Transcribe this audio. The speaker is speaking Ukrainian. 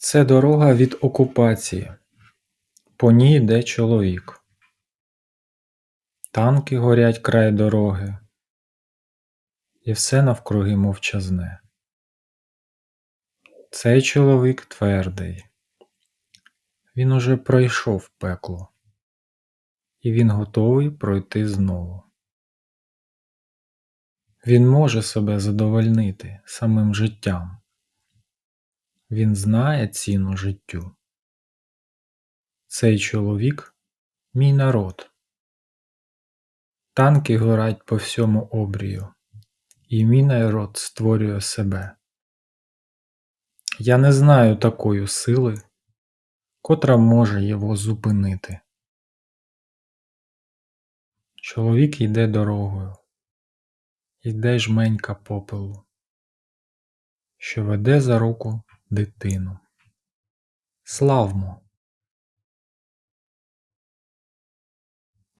Це дорога від окупації. По ній йде чоловік. Танки горять край дороги. І все навкруги мовчазне. Цей чоловік твердий. Він уже пройшов пекло. І він готовий пройти знову. Він може себе задовольнити самим життям. Він знає ціну життю. Цей чоловік – мій народ. Танки горять по всьому обрію, і мій народ створює себе. Я не знаю такої сили, котра може його зупинити. Чоловік йде дорогою, йде жменька попелу, що веде за руку дитину. Славмо!